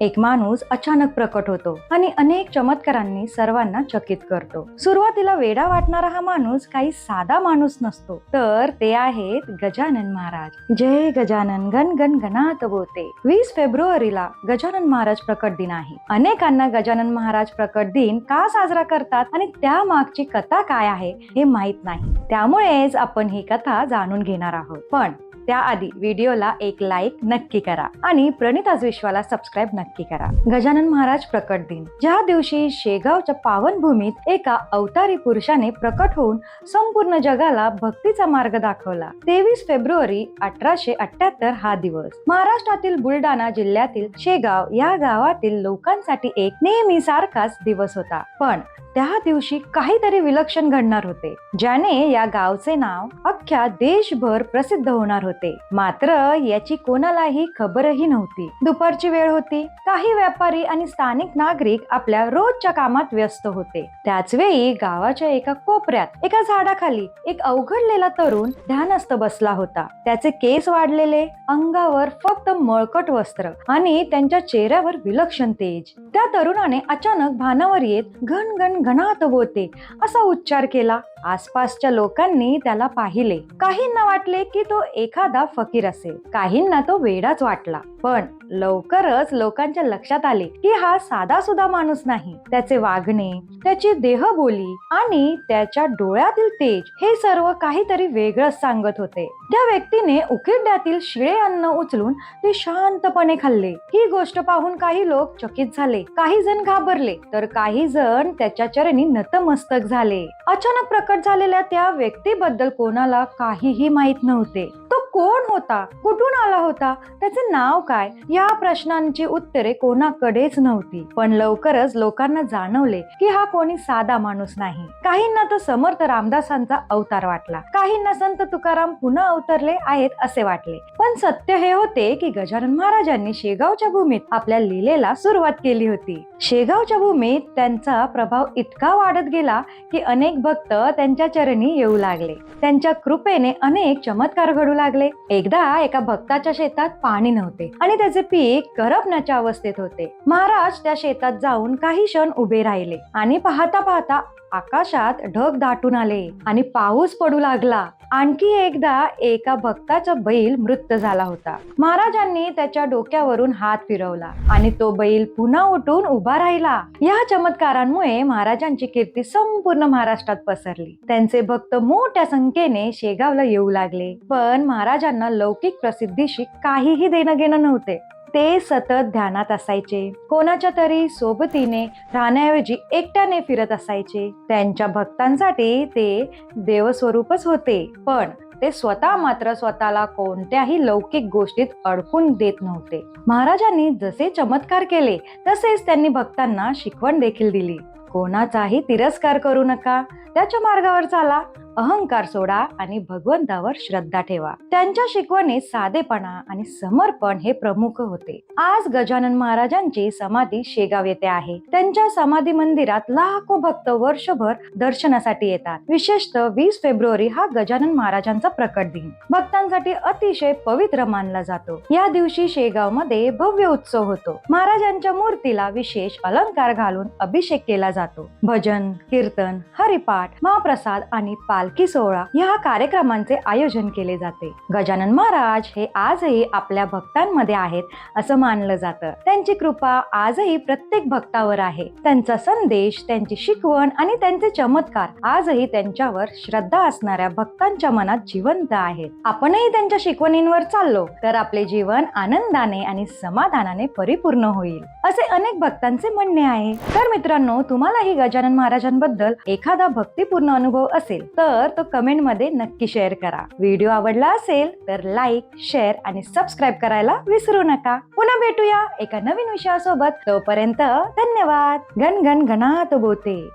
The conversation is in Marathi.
एक माणूस अचानक प्रकट होतो आणि अनेक चमत्कारांनी सर्वांना चकित करतो. सुरुवातीला वेडा वाटणारा हा माणूस काही साधा माणूस नसतो तर ते आहेत गजानन महाराज. जय गजानन गण गण गणात बोते. वीस फेब्रुवारीला गजानन महाराज प्रकट दिन आहे. अनेकांना गजानन महाराज प्रकट दिन का साजरा करतात आणि त्या मागची कथा काय आहे हे माहीत नाही. त्यामुळेच आपण ही कथा जाणून घेणार आहोत. पण त्याआधी व्हिडिओला एक लाईक नक्की करा आणि प्रणिताज विश्वाला सबस्क्राईब नक्की करा. गजानन महाराज प्रकट दिन. ज्या दिवशी शेगावच्या पावनभूमीत एका अवतारी पुरुषाने प्रकट होऊन संपूर्ण जगाला भक्तीचा मार्ग दाखवला तेवीस फेब्रुवारी अठराशे अठ्याहत्तर हा दिवस. महाराष्ट्रातील बुलढाणा जिल्ह्यातील शेगाव या गावातील लोकांसाठी एक नेहमी सारखाच दिवस होता. पण त्या दिवशी काहीतरी विलक्षण घडणार होते ज्याने या गावचे नाव अख्ख्या देशभर प्रसिद्ध होणार होते. मात्र याची कोणालाही खबरही नव्हती. दुपारची वेळ होती. काही व्यापारी आणि स्थानिक नागरिक आपल्या रोजच्या कामात व्यस्त होते. त्याच वेळी गावाच्या एका कोपऱ्यात एका झाडाखाली एक अवघडलेला तरुण ध्यानस्थ बसला होता. त्याचे केस वाढलेले अंगावर फक्त मळकट वस्त्र आणि त्यांच्या चेहऱ्यावर विलक्षण तेज. त्या तरुणाने अचानक भानावर येत घन घन घनात होते. असा उच्चार केला. आसपासच्या लोकांनी त्याला पाहिले. काहींना वाटले की तो एखादा फकीर असेल. काहींना तो वेडाच वाटला. पण लवकरच लोकांच्या लक्षात आले की हा साधा सुद्धा माणूस नाही. त्याचे वागणे त्याची देहबोली आणि त्याच्या डोळ्यातील तेज हे सर्व काहीतरी वेगळंच सांगत होते. त्या व्यक्तीने उकिरड्यातील शिळे अन्न उचलून ते शांतपणे खाल्ले. ही गोष्ट पाहून काही लोक चकित झाले. काही जण घाबरले. तर काही जण त्याच्या चरणी नतमस्तक झाले. अचानक प्रकट झालेल्या त्या व्यक्तीबद्दल कोणाला काहीही माहीत नव्हते. कोण होता? कुठून आला होता? त्याचे नाव काय? या प्रश्नांची उत्तरे कोणाकडेच नव्हती. पण लवकरच लोकांना जाणवले की हा कोणी साधा माणूस नाही. काहींना तो समर्थ रामदासांचा अवतार वाटला. काहींना संत तुकाराम पुन्हा अवतरले आहेत असे वाटले. पण सत्य हे होते की गजानन महाराजांनी शेगावच्या भूमीत आपल्या लीलेला सुरुवात केली होती. शेगावच्या भूमीत त्यांचा प्रभाव इतका वाढत गेला की अनेक भक्त त्यांच्या चरणी येऊ लागले. त्यांच्या कृपेने अनेक चमत्कार घडू लागले. एकदा एका भक्ताच्या शेतात पाणी नव्हते आणि त्याचे पीक करपण्याच्या अवस्थेत होते. महाराज त्या शेतात जाऊन काही क्षण उभे राहिले आणि पाहता पाहता आकाशात ढग दाटून आले आणि पाऊस पडू लागला. आणखी एकदा एका भक्ताचा बैल मृत झाला होता. महाराजांनी त्याच्या डोक्यावरून हात फिरवला आणि तो बैल पुन्हा उठून उभा राहिला. या चमत्कारांमुळे महाराजांची कीर्ती संपूर्ण महाराष्ट्रात पसरली. त्यांचे भक्त मोठ्या संख्येने शेगावला येऊ लागले. पण महाराज महाराजांना लौकिक प्रसिद्धीशी काहीही देणं घेणं नव्हते. ते सतत ध्यानात असायचे. कोणाच्या तरी सोबतीने राहण्याऐवजी एकट्याने फिरत असायचे. त्यांच्या भक्तांसाठी ते देवस्वरूपच होते. पण ते स्वतः मात्र स्वतःला कोणत्याही लौकिक गोष्टीत अडकून देत नव्हते. महाराजांनी जसे चमत्कार केले तसेच त्यांनी भक्तांना शिकवण देखील दिली. कोणाचाही तिरस्कार करू नका. त्याच्या मार्गावर चाला. अहंकार सोडा आणि भगवंतावर श्रद्धा ठेवा. त्यांच्या शिकवणीत साधेपणा आणि समर्पण हे प्रमुख होते. आज गजानन महाराजांची समाधी शेगाव येथे आहे. त्यांच्या समाधी मंदिरात लाखो भक्त वर्षभर दर्शनासाठी येतात. विशेषतः वीस फेब्रुवारी हा गजानन महाराजांचा प्रकट दिन. भक्तांसाठी अतिशय पवित्र मानला जातो. या दिवशी शेगावमध्ये भव्य उत्सव होतो. महाराजांच्या मूर्तीला विशेष अलंकार घालून अभिषेक केला जातो. भजन कीर्तन हरिपाठ महाप्रसाद आणि पालखी सोहळा या कार्यक्रमांचे आयोजन केले जाते. गजानन महाराज हे आजही आपल्या भक्तांमध्ये आहेत असं मानलं जातं. त्यांची कृपा आजही प्रत्येक भक्तावर आहे. त्यांचा संदेश त्यांची शिकवण आणि त्यांचे चमत्कार आजही त्यांच्यावर श्रद्धा असणाऱ्या भक्तांच्या मनात जिवंत आहेत. आपणही त्यांच्या शिकवणींवर चाललो तर आपले जीवन आनंदाने आणि समाधानाने परिपूर्ण होईल असे अनेक भक्तांचे म्हणणे आहे. तर मित्रांनो तुम्हालाही गजानन महाराजांबद्दल एखादा भक्तीपूर्ण अनुभव असेल तर तर तो कमेंटमध्ये नक्की शेअर करा. व्हिडिओ आवडला असेल तर लाईक शेअर आणि सबस्क्राईब करायला विसरू नका. पुन्हा भेटूया एका नवीन विषयासोबत. तोपर्यंत धन्यवाद. घन गण गणात बोते